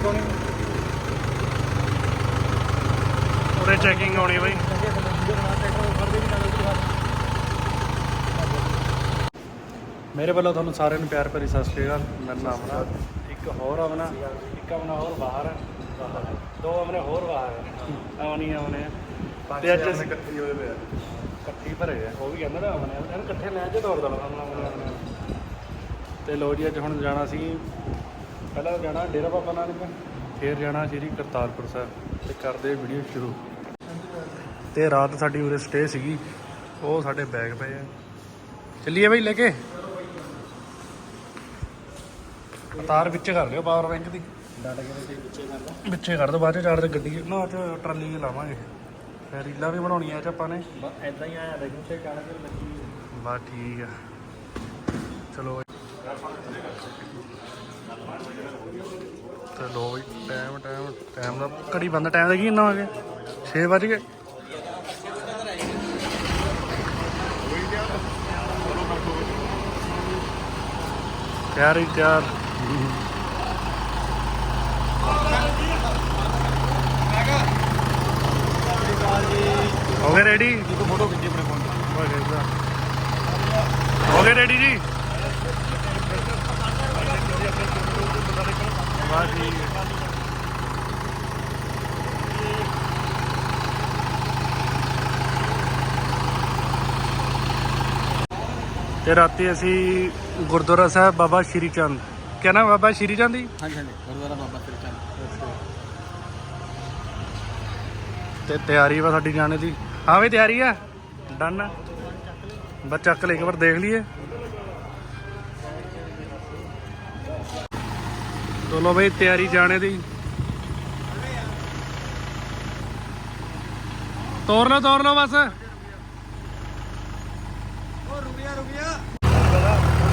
ਕਿਉਂ ਨਹੀਂ ਉਰੇ ਚੈਕਿੰਗ ਆਉਣੀ ਬਈ। ਮੇਰੇ ਵੱਲੋਂ ਤੁਹਾਨੂੰ ਸਾਰਿਆਂ ਨੂੰ ਪਿਆਰ ਭਰੀ ਸਤਿ ਸ਼੍ਰੀ ਅਕਾਲ। ਮੇਰਾ ਨਾਮ ਹੈ ਇੱਕ ਹੋਰ ਆਵਣਾ ਇੱਕ ਆਵਣਾ ਹੋਰ ਬਾਹਰ ਹੈ ਦੋ ਆਵਣੇ ਹੋਰ ਬਾਹਰ ਹੈ ਆਵਣੀ ਆਵਣੇ ਤੇ ਅੱਜ ਅਸੀਂ ਇਕੱਠੀ ਹੋਏ ਹੋਏ ਆ। ਇਕੱਠੀ ਭਰੇ ਆ। ਉਹ ਵੀ ਕਹਿੰਦਾ ਨਾ ਆਵਣੇ ਇਹਨਾਂ ਇਕੱਠੇ ਲੈ ਕੇ ਦੌੜ ਦਣਾ ਸਾਨੂੰ ਆਵਣੇ ਆਵਣੇ ਤੇ ਲੋ ਜੀ ਅੱਜ ਹੁਣ ਜਾਣਾ ਸੀ ਪਹਿਲਾਂ ਜਾਣਾ ਡੇਰਾ ਬਾਬਾ ਨਾਨਕ ਫਿਰ ਜਾਣਾ ਸ਼੍ਰੀ ਕਰਤਾਰਪੁਰ ਸਾਹਿਬ ਤੇ ਕਰਦੇ ਵੀਡੀਓ ਸ਼ੁਰੂ। ਤੇ ਰਾਤ ਸਾਡੀ ਉਰੇ ਸਟੇ ਸੀਗੀ ਉਹ ਸਾਡੇ ਬੈਗ ਪਏ ਆ। ਚੱਲੀਏ ਬਈ ਲੈ ਕੇ। ਤਾਰ ਵਿੱਚ ਕਰ ਲਿਓ ਪਾਵਰ ਬੈਂਕ ਦੀ। ਡਾਟਾ ਕਿਵੇਂ ਵਿੱਚੇ ਕਰ ਦੋ ਬਾਅਦ ਚ ਚਾਰਜ ਗੱਡੀ ਨਾ ਚ ਟਰਾਲੀ ਲਾਵਾਂਗੇ। ਫਿਰ ਰੀਲਾਂ ਵੀ ਬਣਾਉਣੀਆਂ ਇਹ ਚ ਆਪਾਂ ਨੇ। ਬਸ ਐਦਾਂ ਹੀ ਆਇਆ ਦੇਖੋ ਤੇ ਕਣਕ ਲੱਗੀ ਬਸ ਠੀਕ ਆ। ਚਲੋ ਚਲੋ ਬਈ ਟਾਈਮ ਟਾਈਮ ਟਾਈਮ ਦਾ ਘੜੀ ਬੰਦਾ ਟਾਈਮ ਦਾ ਕੀ ਇੰਨਾ ਹੋ ਗਿਆ? 6 ਵਜ ਗਏ। ਤਿਆਰ ਹੀ ਤਿਆਰ। ਹੋ ਗਏ ਰੈਡੀ ਇੱਕ ਫੋਟੋ ਖਿੱਚੀ ਆਪਣੇ ਫੋਨ ਤੇ ਹੋ ਗਏ ਰੈਡੀ ਜੀ? ਬਸ ਠੀਕ ਹੈ ਤੇ ਰਾਤੀ ਅਸੀਂ ਗੁਰਦੁਆਰਾ ਸਾਹਿਬ ਬਾਬਾ ਸ਼੍ਰੀ ਚੰਦ। ਕਿਆ ਨਾਮ ਬਾਬਾ ਸ਼੍ਰੀ ਚੰਦ ਜੀ? ਹਾਂਜੀ ਹਾਂਜੀ ਗੁਰਦੁਆਰਾ ਬਾਬਾ ਸ੍ਰੀ ਚੰਦ। ਤੇ ਤਿਆਰੀ ਵਾ ਸਾਡੀ ਜਾਣੇ ਦੀ। ਹਾਂ ਵੀ ਤਿਆਰੀ ਆ? ਡਨ ਬਸ ਚੱਕ ਲੈ ਇੱਕ ਵਾਰ ਦੇਖ ਲਈਏ। ਚਲੋ ਬਈ ਤਿਆਰੀ ਜਾਣੇ ਦੀ। ਤੋਰ ਲਓ ਤੋਰ ਲਓ ਬਸ। ਓ ਰੁਕਿਆ ਰੁਕਿਆ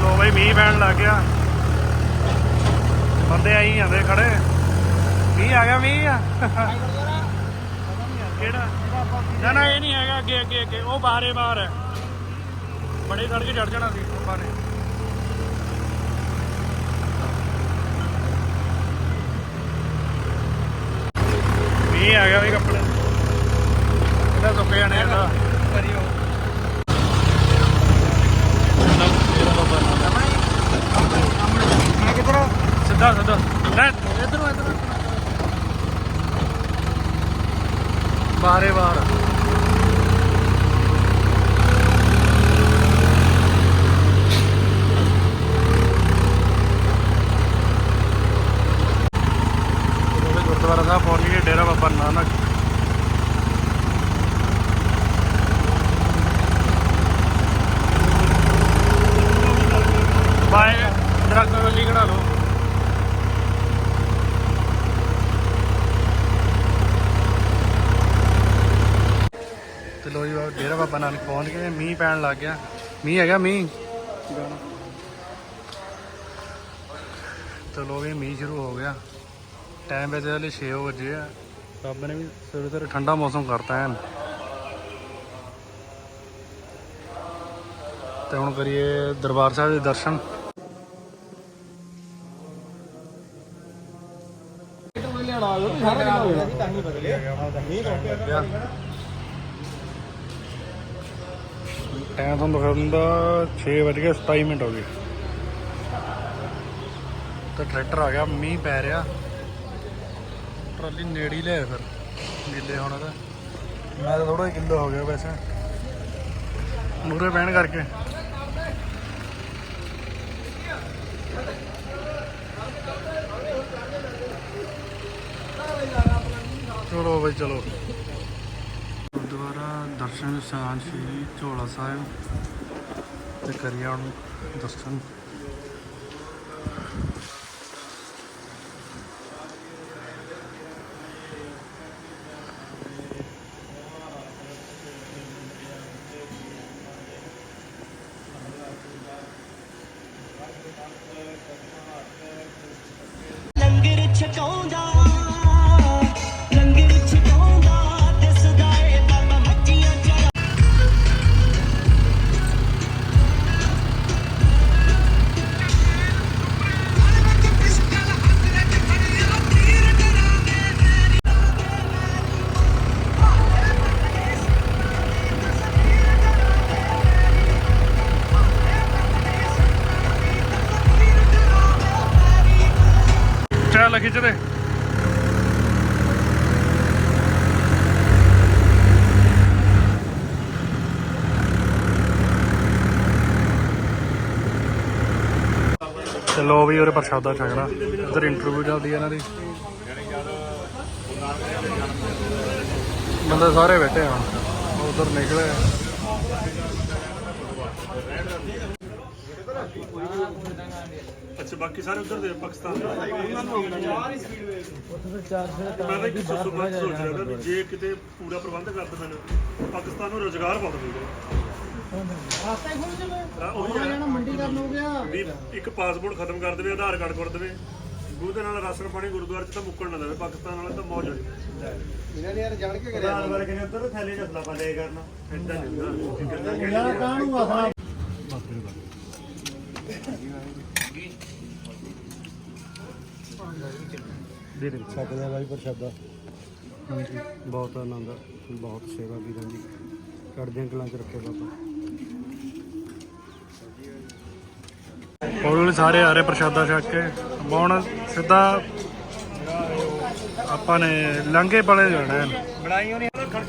ਲੋ ਬਈ ਮੀਂਹ ਪੈਣ ਲੱਗ ਗਿਆ। ਬੰਦੇ ਆਈ ਜਾਂਦੇ ਖੜੇ। ਮੀਂਹ ਆ ਗਿਆ ਮੀਂਹ ਆ। ਕਿਹੜਾ? ਨਾ ਨਾ ਇਹ ਨਹੀਂ ਹੈਗਾ ਅੱਗੇ ਅੱਗੇ ਅੱਗੇ। ਉਹ ਬਾਹਰੇ ਬਾਹਰ ਹੈ। ਬੜੇ ਖੜ ਕੇ ਚੜ ਜਾਣਾ ਸੀ ਆਪਾਂ ਨੇ ਮੀਂਹ ਆ ਗਿਆ ਵੀ ਕੱਪੜੇ ਇਹਦਾ ਸੁੱਕ ਜਾਣੇ ਇਹਦਾ ਕਰਿਓ ਮੈਂ ਕਿਧਰ ਸਿੱਧਾ ਸਿੱਧਾ ਲੈ ਇਧਰੋਂ ਇਧਰੋਂ ਬਾਹਰੇ ਬਾਹਰ ਉਹਦੇ ਗੁਰਦੁਆਰਾ ਸਾਹਿਬ ਪਹੁੰਚ ਗਏ ਡੇਰਾ ਬਾਬਾ ਨਾਨਕ ਬਾਏ ਦਰਖਤ ਵੱਲੀ ਕਢਾ ਲਓ ਤੇ ਲੋ ਜੀ ਬਾਬਾ ਡੇਰਾ ਬਾਬਾ ਨਾਨਕ ਪਹੁੰਚ ਗਏ, ਮੀਂਹ ਪੈਣ ਲੱਗ ਗਿਆ। ਮੀਂਹ ਹੈਗਾ ਮੀਂਹ? ਚਲੋ ਵੀ ਮੀਂਹ ਸ਼ੁਰੂ ਹੋ ਗਿਆ। ਟਾਈਮ ਵੈਸੇ ਹਲੇ 6 ਵਜੇ ਆ। ਰੱਬ ਨੇ ਵੀ ਸਵੇਰੇ ਸਵੇਰੇ ਠੰਡਾ ਮੌਸਮ ਕਰਤਾ ਐਨ। ਤੇ ਹੁਣ ਕਰੀਏ ਦਰਬਾਰ ਸਾਹਿਬ ਦੇ ਦਰਸ਼ਨ। ਲਿਆਣਾ ਆ। ਗਿਆ ਸਾਰਾ ਕਿੰਨਾ ਹੋਇਆ ਤਾਂ ਹੀ ਨਹੀਂ ਰੋਕਿਆ ਟਾਈਮ ਤੁਹਾਨੂੰ ਦਿਖਾਉਂਦਾ 6 ਵਜ ਕੇ 27 ਮਿੰਟ ਹੋ ਗਏ। ਤੇ ਟਰੈਕਟਰ ਆ ਗਿਆ, ਮੀਂਹ ਪੈ ਰਿਹਾ। ਟਰਾਲੀ ਨੇੜੇ ਹੀ ਲੈ ਫਿਰ, ਗਿੱਲੇ ਹੋਣਾ ਤਾਂ। ਮੈਂ ਤਾਂ ਥੋੜਾ ਗਿੱਲਾ ਹੋ ਗਿਆ ਵੈਸੇ। ਮੂਰੇ ਪੈਣ ਕਰਕੇ। ਚਲੋ ਬਈ, ਚਲੋ। ਦਰਸ਼ਨ ਸਥਾਨ ਝੋਲਾ ਸਾਹਿਬ ਤੇ ਕਰੀਏ ਹੁਣ ਦਰਸ਼ਨ ਚਲੋ ਵੀ ਉਹਰੇ ਪ੍ਰਸ਼ਾਦਾ ਛਕਣਾ। ਇੱਧਰ ਇੰਟਰਵਿਊ ਚੱਲਦੀ ਹੈ ਇਹਨਾਂ ਦੀ। ਬੰਦੇ ਸਾਰੇ ਬੈਠੇ ਆ ਉਧਰ ਨਿਕਲੇ ਅੱਛਾ, ਬਾਕੀ ਸਾਰੇ ਉਧਰ ਦੇ ਪਾਕਿਸਤਾਨ ਦੇ। ਮੈਂ ਤਾਂ ਇੱਕ ਸੋਚ ਸੋਚ ਰਿਹਾ ਵੀ ਜੇ ਕਿਤੇ ਪੂਰਾ ਪ੍ਰਬੰਧ ਕਰ ਦੇ ਪਾਕਿਸਤਾਨ ਨੂੰ ਰੋਜ਼ਗਾਰ ਬਹੁਤ ਮਿਲਦਾ ਹਾਂ, ਉਹੀ ਹੈ ਮੰਡੀ ਕਰਨ ਹੋ ਗਿਆ ਵੀ ਇੱਕ ਪਾਸਪੋਰਟ ਖਤਮ ਕਰ ਦੇਵੇ ਆਧਾਰ ਕਾਰਡ ਕਰ ਦੇਵੇ। ਉਹਦੇ ਨਾਲ ਰਾਸ਼ਨ ਪਾਣੀ ਗੁਰਦੁਆਰੇ ਚ ਤਾਂ ਮੁੱਕਣ ਨਾ ਦੇਵੇ ਪਾਕਿਸਤਾਨ ਵਾਲੇ ਤਾਂ ਮੌਜ ਹੋਈ ਇਹਨਾਂ ਨੇ ਯਾਰ ਜਾਣ ਕੇ ਕਰਿਆ ਵਾਲੇ ਕਹਿੰਦੇ ਉੱਧਰ ਥੈਲੇ ਚ ਸਲਾਪਾ ਲੈ ਕਰਨਾ। ਇਦਾਂ ਨਹੀਂ ਯਾਰ ਕਾਹਨੂੰ ਆਸਰਾ ਦੇ ਦੇ। ਸਕਦੇ ਆ ਬਾਈ ਪ੍ਰਸ਼ਾਦਾ। ਬਹੁਤ ਆਨੰਦ ਬਹੁਤ ਸੇਵਾ ਵੀਰਾਂ ਦੀ ਚੜ੍ਹਦੀਆਂ ਕਲਾਂ ਚ ਰੱਖੇ ਬਾਬਾ। ਹੌਲੀ ਹੌਲੀ ਸਾਰੇ ਆ ਰਹੇ ਪ੍ਰਸ਼ਾਦਾ ਛਕ ਕੇ ਹੁਣ ਸਿੱਧਾ ਆਪਾਂ ਨੇ ਲੰਘੇ ਵਾਲੇ ਜਾਣਾ ਹੈ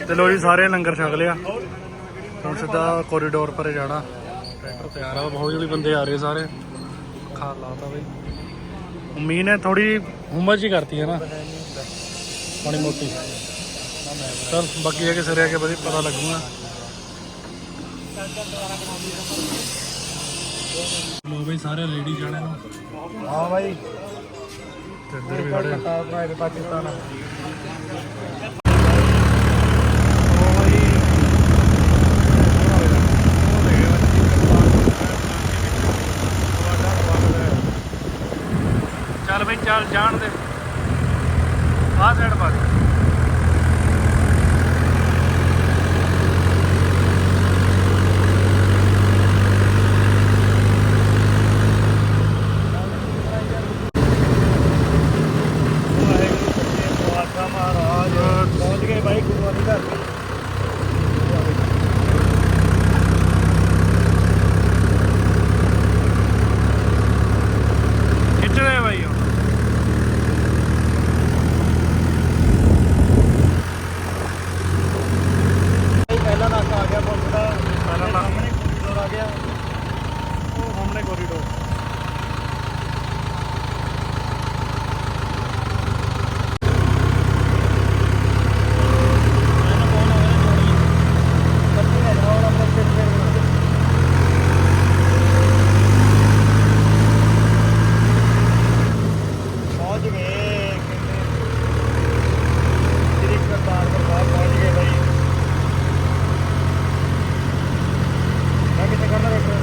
ਤੇ ਲੋ ਜੀ, ਸਾਰੇ ਲੰਗਰ ਛਕ ਲਿਆ। ਹੁਣ ਸਿੱਧਾ ਕੋਰੀਡੋਰ ਪਰ ਜਾਣਾ। ਟਰੈਕਟਰ ਤਿਆਰ ਆ ਹੌਲੀ ਹੌਲੀ ਬੰਦੇ ਆ ਰਹੇ ਸਾਰੇ। ਖਾ ਲਾਤਾ ਬਈ। ਉਮੀਦ ਨੇ ਥੋੜੀ ਹੁਮਸ ਜੀ ਕਰਤੀ ਹੈ ਨਾ। ਮਾੜੀ ਮੋਟੀ। ਚਲ, ਬਾਕੀ ਹੈ ਕਿ ਸਿਰੇ ਆ ਕੇ ਵਧੀਆ ਪਤਾ ਲੱਗੂਗਾ। ਬਈ ਸਾਰੇ ਰੈਡੀ ਜਾਣੇ ਨੂੰ ਹਾਂ ਬਾਈ ਤੇ ਇੱਧਰ ਵੀ ਖੜੇ ਆ। ਭਾਈ ਪਾਕਿਸਤਾਨ ਚੱਲ ਬਈ ਚੱਲ ਜਾਣ ਦੇ ਆਹ ਸਾਈਡ ਪਾ ਦੇ। ਪਹੁੰਚ ਗਏ ਬਾਈ ਗੁਰੂਆਂ ਦੀ ਧਰਤੀ ਖਿੱਚਦੇ ਬਾਈ ਹੁਣ ਬਾਈ ਪਹਿਲਾ ਨਾਕਾ ਆ ਗਿਆ ਪੁਲਿਸ ਦਾ ਪਹਿਲਾ ਨਾਕਾ। ਸਾਹਮਣੇ ਕੋਰੀਡੋਰ ਆ ਗਿਆ ਉਹ ਸਾਹਮਣੇ ਕੋਰੀਡੋਰ ਮੈਨੂੰ ਫੋਨ ਆ ਗਿਆ ਜੋੜੀ ਬੱਤੀ ਹੈ ਨਾ ਉਹ ਆਪਣੇ ਸਿਰ ਤੇ ਬਣਾ ਪਹੁੰਚ ਗਏ ਕਿਤੇ ਸ੍ਰੀ ਕਰਤਾਰਪੁਰ ਸਾਹਿਬ ਪਹੁੰਚ ਗਏ ਬਾਈ ਮੈਂ ਕਿੱਥੇ ਕਰਨਾ ਰੱਖਿਆ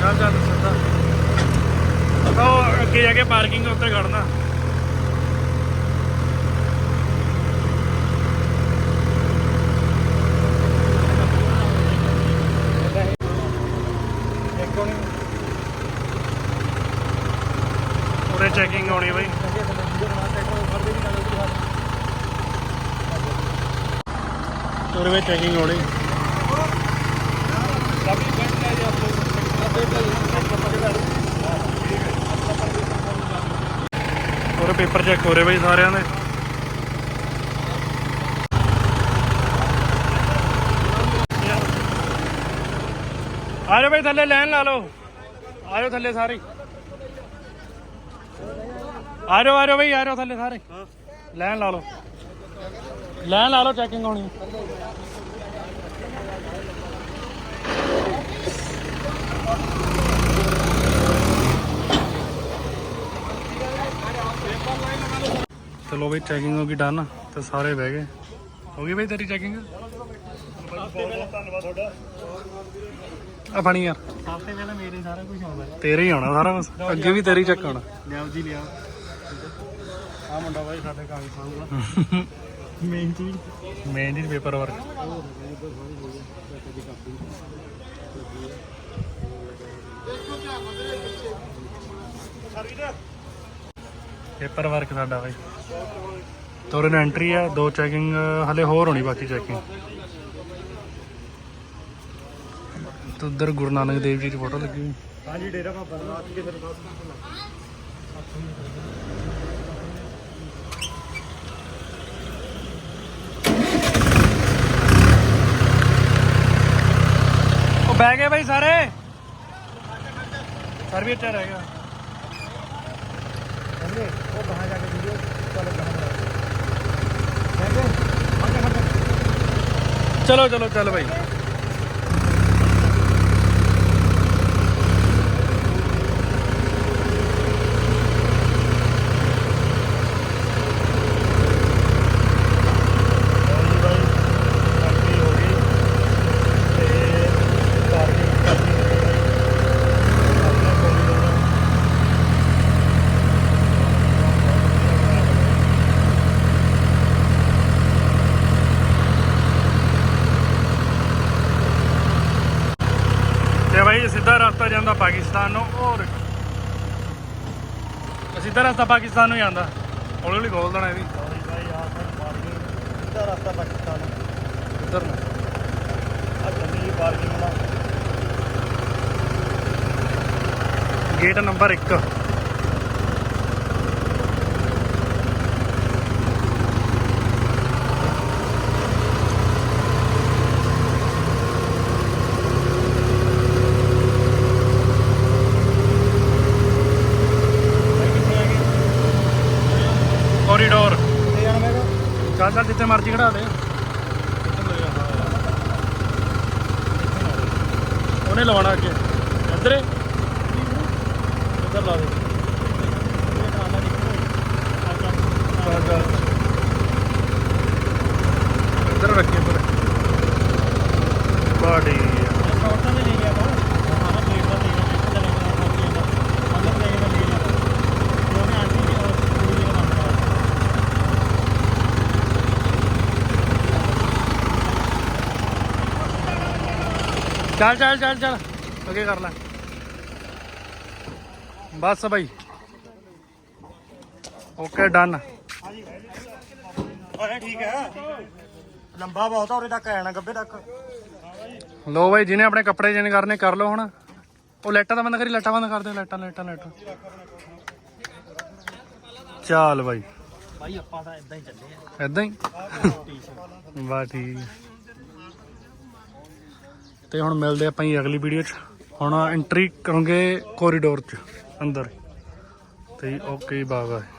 ਚੱਲ ਚੱਲ ਸਿੱਧਾ ਉਹ ਅੱਗੇ ਜਾ ਕੇ ਪਾਰਕਿੰਗ ਉੱਤੇ ਖੜਨਾ ਦੇਖੋ ਨਹੀਂ ਉਰੇ ਚੈਕਿੰਗ ਆਉਣੀ ਬਈ ਚੰਗੇ ਸਮੇਂ ਵੀਡੀਓ ਬਣਾ ਟਰੈਕਟਰ ਫੜਦੇ ਵੀ ਨਾਲ ਉਹਦੀ ਹੱਥ ਉਰੇ ਵਿੱਚ ਚੈਕਿੰਗ ਆਉਣੀ सभी बैठ जाइए आप लोग सब बैठ जाइए ਉਰੇ ਪੇਪਰ ਚੈੱਕ ਹੋ ਰਹੇ ਬਈ ਸਾਰਿਆਂ ਦੇ ਆ ਜਾਓ ਬਈ ਥੱਲੇ ਲਾਈਨ ਲਾ ਲਓ ਆ ਜਾਓ ਥੱਲੇ ਸਾਰੇ ਆ ਜਾਓ ਆ ਜਾਓ ਬਈ ਆ ਜਾਓ ਥੱਲੇ ਸਾਰੇ ਲਾਈਨ ਲਾ ਲਓ ਲਾਈਨ ਲਾ ਲਓ ਚੈਕਿੰਗ ਆਉਣੀ ਲੋ ਬਈ ਚੈਕਿੰਗ ਹੋ ਗਈ ਡਨ ਤੇ ਸਾਰੇ ਬਹਿ ਗਏ। ਹੋ ਗਈ ਬਈ ਤੇਰੀ ਚੈਕਿੰਗ ਧੰਨਵਾਦ ਤੁਹਾਡਾ ਆ। ਪਾਣੀ ਯਾਰ ਸਭ ਤੋਂ ਪਹਿਲਾਂ ਮੇਰੇ ਸਾਰਾ ਕੁਝ ਆਉਂਦਾ ਤੇਰੇ ਹੀ ਆਉਣਾ ਸਾਰਾ ਬਸ ਅੱਗੇ ਵੀ ਤੇਰੀ ਚੱਕ ਆਉਣਾ। ਲਿਆਓ ਜੀ ਲਿਆਓ। ਆ ਮੁੰਡਾ ਬਾਈ ਸਾਡੇ ਕਾਗਜ਼ ਸਾਹਮਣਾ ਮੇਨ ਚੀਜ਼। ਮੇਨ ਚੀਜ਼ ਪੇਪਰ ਵਰਕ ਦੇਖੋ ਧਿਆਨ ਨਾਲ ਪਿੱਛੇ। ਸਰਵੀ ਪੇਪਰ ਵਰਕ ਸਾਡਾ ਬਾਈ। ਤੋਰਨ ਐਂਟਰੀ ਆ ਦੋ ਚੈਕਿੰਗ ਹਲੇ ਹੋਰ ਹੋਣੀ ਬਾਕੀ ਚੈਕਿੰਗ ਤੇ ਉਧਰ ਗੁਰੂ ਨਾਨਕ ਦੇਵ ਜੀ ਦੀ ਫੋਟੋ ਲੱਗੀ ਹੋਈ। ਹਾਂਜੀ ਡੇਰਾ ਬਾਬਾ ਨਾਥ ਜੀ ਦੇ ਦਰਬਾਰ ਉਹ ਬਹਿ ਗਏ ਬਾਈ ਸਾਰੇ। ਸਰਵੀਅਰ ਚ ਰਹਿ ਗਿਆ। ਉਹ ਕਹਾਂ ਜਾ ਕੇ ਵੀਡੀਓ ਚਲੋ ਕਹਾਂ ਚਲੋ ਚਲੋ ਚੱਲ ਬਾਈ। ਤੇ ਬਾਈ ਇਹ ਸਿੱਧਾ ਰਸਤਾ ਜਾਂਦਾ ਪਾਕਿਸਤਾਨ ਨੂੰ ਹੋਰ। ਸਿੱਧਾ ਰਸਤਾ ਪਾਕਿਸਤਾਨ ਨੂੰ ਜਾਂਦਾ ਹੌਲੀ ਹੌਲੀ ਖੋਲ ਦੇਣਾ ਇਹ ਵੀ। ਸਿੱਧਾ ਰਸਤਾ ਪਾਕਿਸਤਾਨ ਇੱਧਰ ਨੂੰ? ਆ ਚੰਗੀ ਪਾਰਕਿੰਗ ਦਾ ਗੇਟ ਨੰਬਰ 1 ਕੋਰੀਡੋਰ ਤੇ ਜਾਣਾ ਮੈਂ ਚੱਲ ਚੱਲ ਜਿੱਥੇ ਮਰਜ਼ੀ ਖੜਾ ਦੇ। ਉਹਨੇ ਲਵਾਉਣਾ ਅੱਗੇ। ਇੱਧਰ ਏ? ਇੱਧਰ ਲਾ ਦੇ। ਚੱਲ ਇੱਧਰ ਰੱਖੀ ਇੱਧਰ ਬਾਡੀ ਸ਼ਾਰਟਾਂ ਦੇ ਲੈ ਗਿਆ ਬਾ ਸਾਰਾ ਪਲੇਟ ਦਾ ਲੈ ਗਿਆ ਇੱਕ ਦਾ ਲੈ ਗਿਆ ਬਾਕੀ ਦਾ ਅੰਦਰ ਲੈ ਗਿਆ ਲੈ ਲਿਆ ਜੋ ਮੈਂ ਆਂਟੀ ਦੀ ਔਰ ਕੁੜੀ ਦਾ ਕੰਮ ਕਰਾ ਚੱਲ ਚੱਲ ਚੱਲ ਚੱਲ। ਅੱਗੇ ਕਰ ਲੈ। ਬਸ ਬਾਈ। ਓਕੇ ਡਨ ਓਏ ਠੀਕ ਹੈ। ਲੰਬਾ ਬਹੁਤ ਆ ਉਰੇ ਤੱਕ ਆਣਾ ਗੱਬੇ ਤੱਕ। ਲੋ ਬਾਈ ਜਿਹਨੇ ਆਪਣੇ ਕੱਪੜੇ ਚੇਂਜ ਕਰਨੇ ਕਰ ਲਓ ਹੁਣ। ਉਹ ਲਾਈਟਾਂ ਦਾ ਬੰਦ ਕਰੀ ਲਾਈਟਾਂ ਬੰਦ ਕਰ ਦੇ ਲਾਈਟਾਂ ਲਾਈਟਾਂ ਲਾਈਟਾਂ। ਚੱਲ ਬਾਈ। ਭਾਈ ਆਪਾਂ ਤਾਂ ਇਦਾਂ ਹੀ ਚੱਲੇ ਆ। ਐਦਾਂ ਹੀ? ਵਾਹ ਠੀਕ। ਤੇ ਹੁਣ ਮਿਲਦੇ ਆਪਾਂ ਜੀ ਅਗਲੀ ਵੀਡੀਓ 'ਚ। ਹੁਣ ਐਂਟਰੀ ਕਰੋਗੇ ਕੋਰੀਡੋਰ 'ਚ, ਅੰਦਰ। ਤੇ ਓਕੇ ਬਾਏ ਬਾਏ